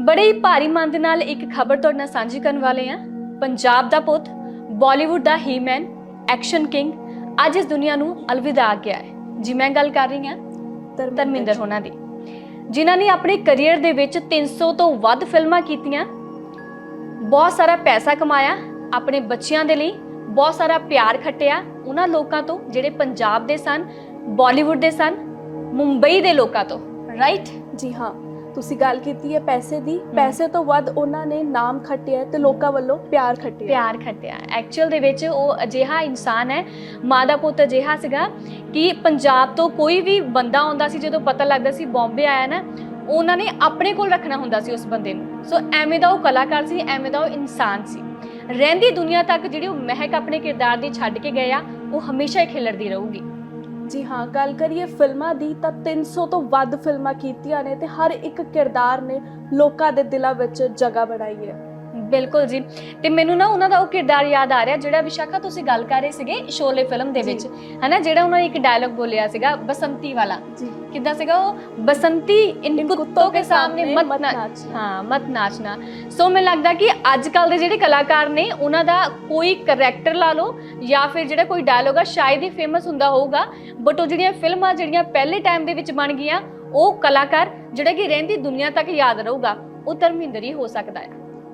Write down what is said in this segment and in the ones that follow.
ਬੜੇ ਹੀ ਭਾਰੀ ਮਨ ਦੇ ਨਾਲ ਇੱਕ ਖਬਰ ਤੁਹਾਡੇ ਨਾਲ ਸਾਂਝੀ ਕਰਨ ਵਾਲੇ ਹਾਂ। ਪੰਜਾਬ ਦਾ ਪੁੱਤ ਬਾਲੀਵੁੱਡ ਦਾ ਹੀਮੈਨ ਐਕਸ਼ਨ ਕਿੰਗ ਅੱਜ ਇਸ ਦੁਨੀਆ ਨੂੰ ਅਲਵਿਦਾ ਗਿਆ ਹੈ। ਜੀ ਮੈਂ ਗੱਲ ਕਰ ਰਹੀ ਹਾਂ ਧਰਮਿੰਦਰ ਹੋਣਾ ਦੀ। ਜਿਨ੍ਹਾਂ ਨੇ ਆਪਣੇ ਕੈਰੀਅਰ ਦੇ ਵਿੱਚ 300 ਤੋਂ ਵੱਧ ਫਿਲਮਾਂ ਕੀਤੀਆਂ। ਬਹੁਤ ਸਾਰਾ ਪੈਸਾ ਕਮਾਇਆ ਆਪਣੇ ਬੱਚਿਆਂ ਦੇ ਲਈ ਬਹੁਤ ਸਾਰਾ ਪਿਆਰ ਖੱਟਿਆ। ਉਹਨਾਂ ਲੋਕਾਂ ਤੋਂ ਜਿਹੜੇ ਪੰਜਾਬ ਦੇ ਸਨ ਬਾਲੀਵੁੱਡ ਦੇ ਸਨ ਮੁੰਬਈ ਦੇ ਲੋਕਾਂ ਤੋਂ। ਰਾਈਟ ਜੀ ਹਾਂ। ਤੁਸੀਂ ਗੱਲ ਕੀਤੀ ਹੈ ਪੈਸੇ ਦੀ ਪੈਸੇ ਤੋਂ ਵੱਧ ਉਹਨਾਂ ਨੇ ਨਾਮ ਖੱਟਿਆ ਤੇ ਲੋਕਾਂ ਵੱਲੋਂ ਪਿਆਰ ਖੱਟਿਆ। ਪਿਆਰ ਖੱਟਿਆ। ਐਕਚੁਅਲ ਦੇ ਵਿੱਚ ਉਹ ਅਜਿਹਾ ਇਨਸਾਨ ਹੈ ਮਾਂ ਦਾ ਪੁੱਤ ਅਜਿਹਾ ਸੀਗਾ ਕਿ ਪੰਜਾਬ ਤੋਂ ਕੋਈ ਵੀ ਬੰਦਾ ਆਉਂਦਾ ਸੀ ਜਦੋਂ ਪਤਾ ਲੱਗਦਾ ਸੀ ਬੰਬੇ ਆਇਆ ਨਾ ਉਹਨਾਂ ਨੇ ਆਪਣੇ ਕੋਲ ਰੱਖਣਾ ਹੁੰਦਾ ਸੀ ਉਸ ਬੰਦੇ ਨੂੰ। ਸੋ ਐਵੇਂ ਦਾ ਉਹ ਕਲਾਕਾਰ ਸੀ ਐਵੇਂ ਦਾ ਉਹ ਇਨਸਾਨ ਸੀ। ਰਹਿੰਦੀ ਦੁਨੀਆ ਤੱਕ ਜਿਹੜੀ ਉਹ ਮਹਿਕ ਆਪਣੇ ਕਿਰਦਾਰ ਦੀ ਛੱਡ ਕੇ ਗਏ ਆ ਉਹ ਹਮੇਸ਼ਾ ਹੀ ਖਿਲਰਦੀ ਰਹੂਗੀ। ਜੀ ਹਾਂ, ਗੱਲ ਕਰੀਏ ਫਿਲਮਾਂ ਦੀ ਤਾਂ 300 ਤੋਂ ਵੱਧ ਫਿਲਮਾਂ ਕੀਤੀਆਂ ਨੇ ਤੇ ਹਰ ਇੱਕ ਕਿਰਦਾਰ ਨੇ ਲੋਕਾਂ ਦੇ ਦਿਲਾਂ ਵਿੱਚ ਜਗ੍ਹਾ ਬਣਾਈ ਹੈ। ਬਿਲਕੁਲ ਜੀ। ਤੇ ਮੈਨੂੰ ਨਾ ਉਹਨਾਂ ਦਾ ਉਹ ਕਿਰਦਾਰ ਯਾਦ ਆ ਰਿਹਾ ਜਿਹੜਾ ਵਿਸ਼ਾਖਾ ਤੁਸੀਂ ਗੱਲ ਕਰ ਰਹੇ ਸੀਗੇ ਸ਼ੋਲੇ ਫਿਲਮ ਦੇ। ਵਿੱਚ। ਹਨਾ ਜਿਹੜਾ ਉਹਨਾਂ ਨੇ ਇੱਕ ਡਾਇਲੌਗ ਬੋਲਿਆ ਸੀਗਾ ਬਸੰਤੀ ਵਾਲਾ। ਜੀ। ਕਿੱਦਾਂ ਸੀਗਾ ਉਹ? ਬਸੰਤੀ ਇਨ ਕੁੱਤੋਂ ਕੇ ਸਾਹਮਣੇ ਮਤ। ਹਾਂ ਮਤ ਨਾਚਣਾ। ਸੋ ਮੈਨੂੰ ਲੱਗਦਾ ਕਿ ਅੱਜ ਕੱਲ ਦੇ ਜਿਹੜੇ ਕਲਾਕਾਰ ਨੇ ਉਹਨਾਂ ਦਾ ਕੋਈ ਕਰੈਕਟਰ ਲਾ ਲਓ ਜਾਂ ਫਿਰ ਜਿਹੜਾ ਕੋਈ ਡਾਇਲੋਗ ਆ ਸ਼ਾਇਦ ਹੀ ਫੇਮਸ ਹੁੰਦਾ ਹੋਊਗਾ। ਬਟ ਉਹ ਜਿਹੜੀਆਂ ਫਿਲਮਾਂ ਜਿਹੜੀਆਂ ਪਹਿਲੇ ਟਾਈਮ ਦੇ ਵਿੱਚ ਬਣ ਗਈਆਂ ਉਹ ਕਲਾਕਾਰ ਜਿਹੜਾ ਕਿ ਰਹਿੰਦੀ ਦੁਨੀਆ ਤੱਕ ਯਾਦ ਰਹੂਗਾ ਉਹ ਧਰਮਿੰਦਰ ਹੀ ਹੋ ਸਕਦਾ ਹੈ।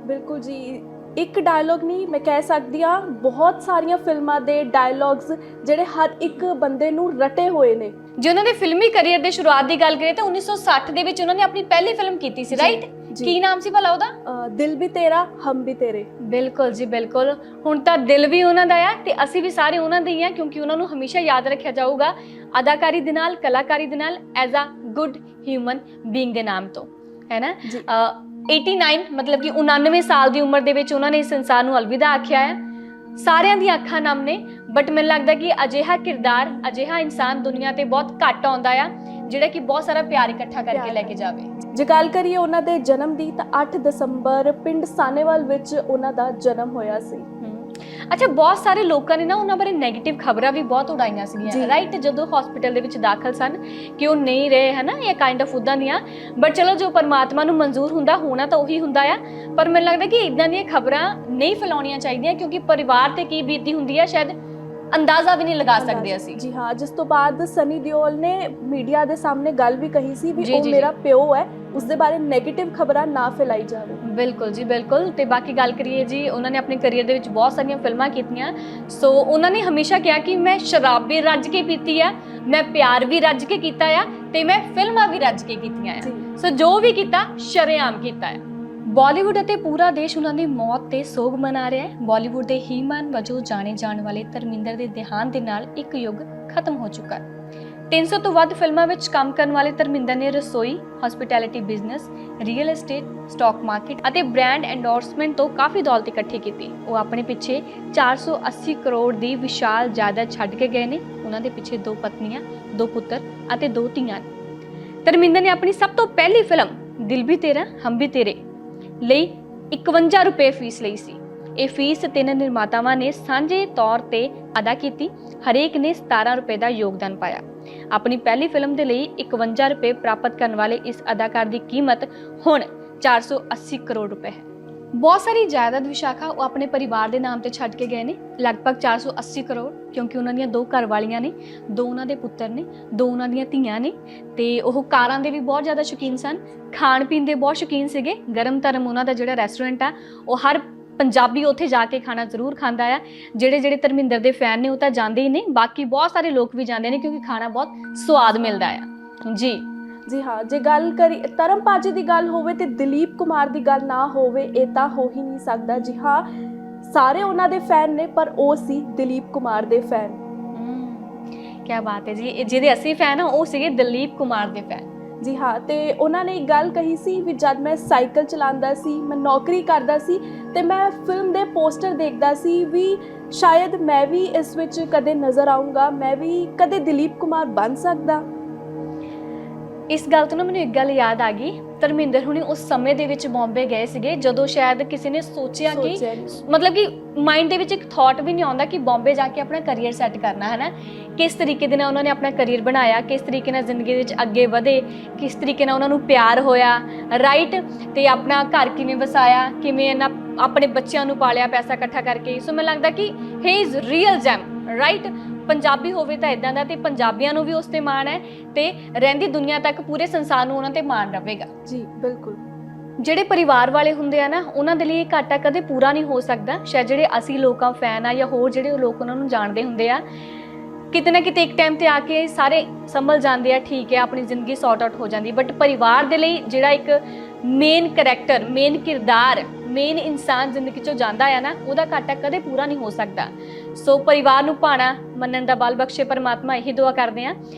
ਬਿਲਕੁਲ ਜੀ। ਇੱਕ ਡਾਇਲੌਗ ਨਹੀਂ ਮੈਂ ਕਹਿ ਸਕਦੀ ਆ ਬਹੁਤ ਸਾਰੀਆਂ ਫਿਲਮਾਂ ਦੇ ਡਾਇਲੌਗਸ ਜਿਹੜੇ ਹਰ ਇੱਕ ਬੰਦੇ ਨੂੰ ਰਟੇ ਹੋਏ ਨੇ। ਜੇ ਉਹਨਾਂ ਦੇ ਫਿਲਮੀ ਕੈਰੀਅਰ ਦੇ ਸ਼ੁਰੂਆਤ ਦੀ ਗੱਲ ਕਰੀਏ ਤਾਂ 1960 ਦੇ ਵਿੱਚ ਉਹਨਾਂ ਨੇ ਆਪਣੀ ਪਹਿਲੀ ਫਿਲਮ ਕੀਤੀ ਸੀ ਰਾਈਟ। ਕੀ ਨਾਮ ਸੀ ਭਲਾ ਉਹਦਾ? ਦਿਲ ਵੀ ਤੇਰਾ ਹਮ ਵੀ ਤੇਰੇ। ਬਿਲਕੁਲ ਜੀ ਬਿਲਕੁਲ। ਹੁਣ ਤਾਂ ਦਿਲ ਵੀ ਉਹਨਾਂ ਦਾ ਆ ਤੇ ਅਸੀਂ ਵੀ ਸਾਰੇ ਉਹਨਾਂ ਦੇ ਹੀ ਆ ਕਿਉਂਕਿ ਉਹਨਾਂ ਨੂੰ ਹਮੇਸ਼ਾ ਯਾਦ ਰੱਖਿਆ ਜਾਊਗਾ। ਅਦਾਕਾਰੀ ਦੇ ਨਾਲ ਕਲਾਕਾਰੀ ਦੇ ਨਾਲ as a good human being ਦੇ ਨਾਮ ਤੋਂ। ਹੈ ਨਾ? 89 ਮਤਲਬ ਕਿ 99 ਸਾਲ ਦੀ ਉਮਰ ਦੇ ਵਿੱਚ ਉਹਨਾਂ ਨੇ ਇਸ ਇਨਸਾਨ ਨੂੰ ਅਲਵਿਦਾ ਆਖਿਆ ਹੈ। ਸਾਰਿਆਂ ਦੀਆਂ ਅੱਖਾਂ ਨਮ ਨੇ ਬਟ ਮੈਨੂੰ ਲੱਗਦਾ ਕਿ ਅਜਿਹਾ ਕਿਰਦਾਰ ਅਜਿਹਾ ਇਨਸਾਨ ਦੁਨੀਆ ਤੇ ਬਹੁਤ ਘੱਟ ਆਉਂਦਾ ਆ ਜਿਹੜਾ ਕਿ ਬਹੁਤ ਸਾਰਾ ਪਿਆਰ ਇਕੱਠਾ ਕਰਕੇ ਲੈ ਕੇ ਜਾਵੇ। ਜੇ ਗੱਲ ਕਰੀਏ ਉਹਨਾਂ ਦੇ ਜਨਮ ਦੀ ਤਾਂ 8 ਦਸੰਬਰ ਪਿੰਡ ਸਾਨੇਵਾਲ ਵਿੱਚ ਉਹਨਾਂ ਦਾ ਜਨਮ ਹੋਇਆ ਸੀ। ਅੱਛਾ ਬਹੁਤ ਸਾਰੇ ਲੋਕਾਂ ਨੇ ਨਾ ਉਹਨਾਂ ਬਾਰੇ 네ਗੇਟਿਵ ਖਬਰਾਂ ਵੀ ਬਹੁਤ ਉਡਾਈਆਂ ਸੀਗੀਆਂ। ਰਾਈਟ ਜਦੋਂ ਹਸਪੀਟਲ ਦੇ ਵਿੱਚ ਦਾਖਲ ਸਨ ਕਿ ਉਹ ਨਹੀਂ ਰਹੇ ਹਨਾ ਇਹ ਕਾਈਂਡ ਆਫ ਉਦਾਂ ਦੀਆਂ। ਬਟ ਚਲੋ ਜੋ ਪਰਮਾਤਮਾ ਨੂੰ ਮਨਜ਼ੂਰ ਹੁੰਦਾ ਹੋਣਾ ਤਾਂ ਉਹੀ ਹੁੰਦਾ ਆ। ਪਰ ਮੈਨੂੰ ਲੱਗਦਾ ਕਿ ਇਦਾਂ ਦੀਆਂ ਖਬਰਾਂ ਨਹੀਂ ਫੈਲਾਉਣੀਆਂ ਚਾਹੀਦੀਆਂ ਕਿਉਂਕਿ ਪਰਿਵਾਰ ਤੇ ਕੀ ਬੀਤਦੀ ਹੁੰਦੀ ਆ ਸ਼ਾਇਦ ਅੰਦਾਜ਼ਾ ਵੀ ਨਹੀਂ ਲਗਾ ਸਕਦੇ ਅਸੀਂ। ਜੀ ਹਾਂ ਜਿਸ ਤੋਂ ਬਾਅਦ ਸਨੀ ਦਿਓਲ ਨੇ ਮੀਡੀਆ ਦੇ ਸਾਹਮਣੇ ਗੱਲ ਵੀ ਕਹੀ ਸੀ ਵੀ ਜੀ, ਉਹ ਜੀ, ਮੇਰਾ ਪਿਓ ਹੈ ਉਸ ਦੇ ਬਾਰੇ 네ਗੇਟਿਵ ਖਬਰਾਂ ਨਾ ਫੈਲਾਈ ਜਾਵੇ। ਬਿਲਕੁਲ ਜੀ ਬਿਲਕੁਲ। ਤੇ ਬਾਕੀ ਗੱਲ ਕਰੀਏ ਜੀ ਉਹਨਾਂ ਨੇ ਆਪਣੇ ਕੈਰੀਅਰ ਦੇ ਵਿੱਚ ਬਹੁਤ ਸਾਰੀਆਂ ਫਿਲਮਾਂ ਕੀਤੀਆਂ। ਸੋ ਉਹਨਾਂ ਨੇ ਹਮੇਸ਼ਾ ਕਿਹਾ ਕਿ ਮੈਂ ਸ਼ਰਾਬ ਵੀ ਰੱਜ ਕੇ ਪੀਤੀ ਆ ਮੈਂ ਪਿਆਰ ਵੀ ਰੱਜ ਕੇ ਕੀਤਾ ਆ ਤੇ ਮੈਂ ਫਿਲਮਾਂ ਵੀ ਰੱਜ ਕੇ ਕੀਤੀਆਂ ਆ। ਜੀ। ਸੋ ਜੋ ਵੀ ਕੀਤਾ ਸ਼ਰੇਆਮ ਕੀਤਾ ਹੈ ਬਾਲੀਵੁੱਡ ਅਤੇ ਪੂਰਾ ਦੇਸ਼ ਉਹਨਾਂ ਦੀ ਮੌਤ ਤੇ ਸੋਗ ਮਨਾ ਰਿਹਾ ਹੈ। ਬਾਲੀਵੁੱਡ ਦੇ ਹੀਮਨ ਵਜੋਂ ਜਾਣੇ ਜਾਣ ਵਾਲੇ ਧਰਮਿੰਦਰ ਦੇ ਦੇਹਾਂਤ ਦੇ ਨਾਲ ਇੱਕ ਯੁੱਗ ਖਤਮ ਹੋ ਚੁੱਕਾ ਹੈ। 300 ਤੋਂ ਵੱਧ ਫਿਲਮਾਂ ਵਿੱਚ ਕੰਮ ਕਰਨ ਵਾਲੇ ਧਰਮਿੰਦਰ ਨੇ ਰਸੋਈ hospitality business real estate stock market ਅਤੇ ਬ੍ਰਾਂਡ ਐਂਡੋਰਸਮੈਂਟ ਤੋਂ ਕਾਫੀ ਦੌਲਤ ਇਕੱਠੀ ਕੀਤੀ। ਉਹ ਆਪਣੇ ਪਿੱਛੇ 480 ਕਰੋੜ ਦੀ ਵਿਸ਼ਾਲ ਜਾਇਦਾਦ ਛੱਡ ਕੇ ਗਏ ਨੇ। ਉਹਨਾਂ ਦੇ ਪਿੱਛੇ ਦੋ ਪਤਨੀਆਂ, ਦੋ ਪੁੱਤਰ ਅਤੇ ਦੋ ਧੀਆਂ ਨੇ। ਧਰਮਿੰਦਰ ਨੇ ਆਪਣੀ ਸਭ ਤੋਂ ਪਹਿਲੀ ਫਿਲਮ, ਦਿਲ ਵੀ ਤੇਰਾ, ਹਮ ਵੀ ਤੇਰੇ ਲਈ 51 ਰੁਪਏ ਫੀਸ ਲਈ ਸੀ। ਇਹ ਫੀਸ ਤਿੰਨ ਨਿਰਮਾਤਾਵਾਂ ਨੇ ਸਾਂਝੇ ਤੌਰ ਤੇ ਅਦਾ ਕੀਤੀ। ਹਰੇਕ ਨੇ 17 ਰੁਪਏ ਦਾ ਯੋਗਦਾਨ ਪਾਇਆ। ਆਪਣੀ ਪਹਿਲੀ ਫਿਲਮ ਦੇ ਲਈ 51 ਰੁਪਏ ਪ੍ਰਾਪਤ ਕਰਨ ਵਾਲੇ ਇਸ ਅਦਾਕਾਰ ਦੀ ਕੀਮਤ ਹੁਣ 480 ਕਰੋੜ ਰੁਪਏ ਹੈ। ਬਹੁਤ ਸਾਰੀ ਜਾਇਦਾਦ ਵਿਸ਼ਾਖਾ ਉਹ ਆਪਣੇ ਪਰਿਵਾਰ ਦੇ ਨਾਮ ਤੇ ਛੱਡ ਕੇ ਗਏ ਨੇ। ਲਗਭਗ 480 ਕਰੋੜ, ਕਿਉਂਕਿ ਉਹਨਾਂ ਦੀਆਂ ਦੋ ਘਰ ਵਾਲੀਆਂ ਨੇ, ਦੋ ਉਹਨਾਂ ਦੇ ਪੁੱਤਰ ਨੇ, ਦੋ ਉਹਨਾਂ ਦੀਆਂ ਧੀਆਂ ਨੇ ਤੇ ਉਹ ਕਾਰਾਂ ਦੇ ਵੀ ਬਹੁਤ ਜ਼ਿਆਦਾ ਸ਼ੌਕੀਨ ਸਨ। ਖਾਣ ਪੀਣ ਦੇ ਬਹੁਤ ਸ਼ੌਕੀਨ ਸੀਗੇ। ਗਰਮ ਧਰਮ ਉਹਨਾਂ ਦਾ ਜਿਹੜਾ ਰੈਸਟੋਰੈਂਟ ਆ, ਉਹ ਹਰ ਪੰਜਾਬੀ ਉੱਥੇ ਜਾ ਕੇ ਖਾਣਾ ਜ਼ਰੂਰ ਖਾਂਦਾ ਆ। ਜਿਹੜੇ ਜਿਹੜੇ ਧਰਮਿੰਦਰ ਦੇ ਫੈਨ ਨੇ ਉਹ ਤਾਂ ਜਾਂਦੇ ਹੀ ਨੇ। ਬਾਕੀ ਬਹੁਤ ਸਾਰੇ ਲੋਕ ਵੀ ਜਾਂਦੇ ਨੇ ਕਿਉਂਕਿ ਖਾਣਾ ਬਹੁਤ ਸਵਾਦ ਮਿਲਦਾ ਆ। ਜੀ। ਜੀ ਹਾਂ ਜੇ ਗੱਲ ਕਰੀ ਧਰਮਪਾਜੀ ਦੀ ਗੱਲ ਹੋਵੇ ਤੇ ਦਲੀਪ ਕੁਮਾਰ ਦੀ ਗੱਲ ਨਾ ਹੋਵੇ ਇਹ ਤਾਂ ਹੋ ਹੀ ਨਹੀਂ ਸਕਦਾ। ਜੀ ਹਾਂ ਸਾਰੇ ਉਹਨਾਂ ਦੇ ਫੈਨ ਨੇ ਪਰ ਉਹ ਸੀ ਦਲੀਪ ਕੁਮਾਰ ਦੇ ਫੈਨ। ਕੀ ਬਾਤ ਹੈ ਜੀ। ਜਿਹਦੇ ਅਸੀਂ ਫੈਨ ਆ ਉਹ ਸੀਗੇ ਦਲੀਪ ਕੁਮਾਰ ਦੇ ਫੈਨ। ਜੀ ਹਾਂ ਤੇ ਉਹਨਾਂ ਨੇ ਇੱਕ ਗੱਲ ਕਹੀ ਸੀ ਵੀ ਜਦ ਮੈਂ ਸਾਈਕਲ ਚਲਾਉਂਦਾ ਸੀ ਮੈਂ ਨੌਕਰੀ ਕਰਦਾ ਸੀ ਤੇ ਮੈਂ ਫਿਲਮ ਦੇ ਪੋਸਟਰ ਦੇਖਦਾ ਸੀ ਵੀ ਸ਼ਾਇਦ ਮੈਂ ਵੀ ਇਸ ਵਿੱਚ ਕਦੇ ਨਜ਼ਰ ਆਉਂਗਾ ਮੈਂ ਵੀ ਕਦੇ ਦਲੀਪ ਕੁਮਾਰ ਬਣ ਸਕਦਾ। ਇਸ ਗੱਲ ਤੋਂ ਨਾ ਮੈਨੂੰ ਇੱਕ ਗੱਲ ਯਾਦ ਆ ਗਈ। ਧਰਮਿੰਦਰ ਹੁਣੀ ਉਸ ਸਮੇਂ ਦੇ ਵਿੱਚ ਬੰਬੇ ਗਏ ਸੀਗੇ ਜਦੋਂ ਸ਼ਾਇਦ ਕਿਸੇ ਨੇ ਸੋਚਿਆ ਕਿ ਸੋਚਿਆ ਨਹੀਂ। ਮਤਲਬ ਕਿ ਮਾਈਂਡ ਦੇ ਵਿੱਚ ਇੱਕ ਥਾਟ ਵੀ ਨਹੀਂ ਆਉਂਦਾ ਕਿ ਬੰਬੇ ਜਾ ਕੇ ਆਪਣਾ ਕੈਰੀਅਰ ਸੈੱਟ ਕਰਨਾ ਹੈ ਨਾ ਕਿਸ ਤਰੀਕੇ ਦੇ ਨਾਲ ਉਹਨਾਂ ਨੇ ਆਪਣਾ ਕੈਰੀਅਰ ਬਣਾਇਆ ਕਿਸ ਤਰੀਕੇ ਨਾਲ ਜ਼ਿੰਦਗੀ ਦੇ ਵਿੱਚ ਅੱਗੇ ਵਧੇ ਕਿਸ ਤਰੀਕੇ ਨਾਲ ਉਹਨਾਂ ਨੂੰ ਪਿਆਰ ਹੋਇਆ ਰਾਈਟ ਤੇ ਆਪਣਾ ਘਰ ਕਿਵੇਂ ਵਸਾਇਆ ਕਿਵੇਂ ਇਹਨਾਂ ਆਪਣੇ ਬੱਚਿਆਂ ਨੂੰ ਪਾਲਿਆ ਪੈਸਾ ਇਕੱਠਾ ਕਰਕੇ। ਸੋ ਮੈਨੂੰ ਲੱਗਦਾ ਕਿ he is real gem right Punjabi ਹੋਵੇ ਤਾਂ ਇਦਾਂ ਦਾ ਤੇ ਪੰਜਾਬੀਆਂ ਨੂੰ ਵੀ ਉਸ ਤੇ ਮਾਣ ਹੈ ਤੇ ਰਹਿੰਦੀ ਦੁਨੀਆ ਤੱਕ ਪੂਰੇ ਸੰਸਾਰ ਨੂੰ ਉਹਨਾਂ ਤੇ ਮਾਣ ਰਹੇਗਾ ਜੀ ਬਿਲਕੁਲ। ਜਿਹੜੇ ਪਰਿਵਾਰ ਵਾਲੇ ਹੁੰਦੇ ਆ ਨਾ ਉਹਨਾਂ ਦੇ ਲਈ ਇਹ ਘਾਟਾ ਕਦੇ ਪੂਰਾ ਨਹੀਂ ਹੋ ਸਕਦਾ। ਸ਼ਾਇਦ ਜਿਹੜੇ ਅਸੀਂ ਲੋਕਾਂ ਫੈਨ ਆ ਜਾਂ ਹੋਰ ਜਿਹੜੇ ਲੋਕ ਉਹਨਾਂ ਨੂੰ ਜਾਣਦੇ ਹੁੰਦੇ ਆ ਕਿਤੇ ਨਾ ਕਿਤੇ ਇੱਕ ਟਾਈਮ ਤੇ ਆ ਕੇ ਸਾਰੇ ਸੰਭਲ ਜਾਂਦੇ ਆ ਠੀਕ ਹੈ ਆਪਣੀ ਜ਼ਿੰਦਗੀ ਸੌਟ ਆਊਟ ਹੋ ਜਾਂਦੀ। ਬਟ ਪਰਿਵਾਰ ਦੇ ਲਈ ਜਿਹੜਾ ਇੱਕ ਮੇਨ ਕੈਰੈਕਟਰ ਮੇਨ ਕਿਰਦਾਰ ਮੇਨ ਇਨਸਾਨ ਜ਼ਿੰਦਗੀ ਚੋਂ ਜਾਂਦਾ ਆ ਨਾ ਉਹਦਾ ਘਾਟਾ ਕਦੇ ਪੂਰਾ ਨਹੀਂ ਹੋ ਸਕਦਾ। ਸੋ ਪਰਿਵਾਰ ਨੂੰ ਭਾਣਾ ਮੰਨਣ ਦਾ ਬਲ ਬਖਸ਼ੇ ਪਰਮਾਤਮਾ ਇਹੀ ਦੁਆ ਕਰਦੇ ਆ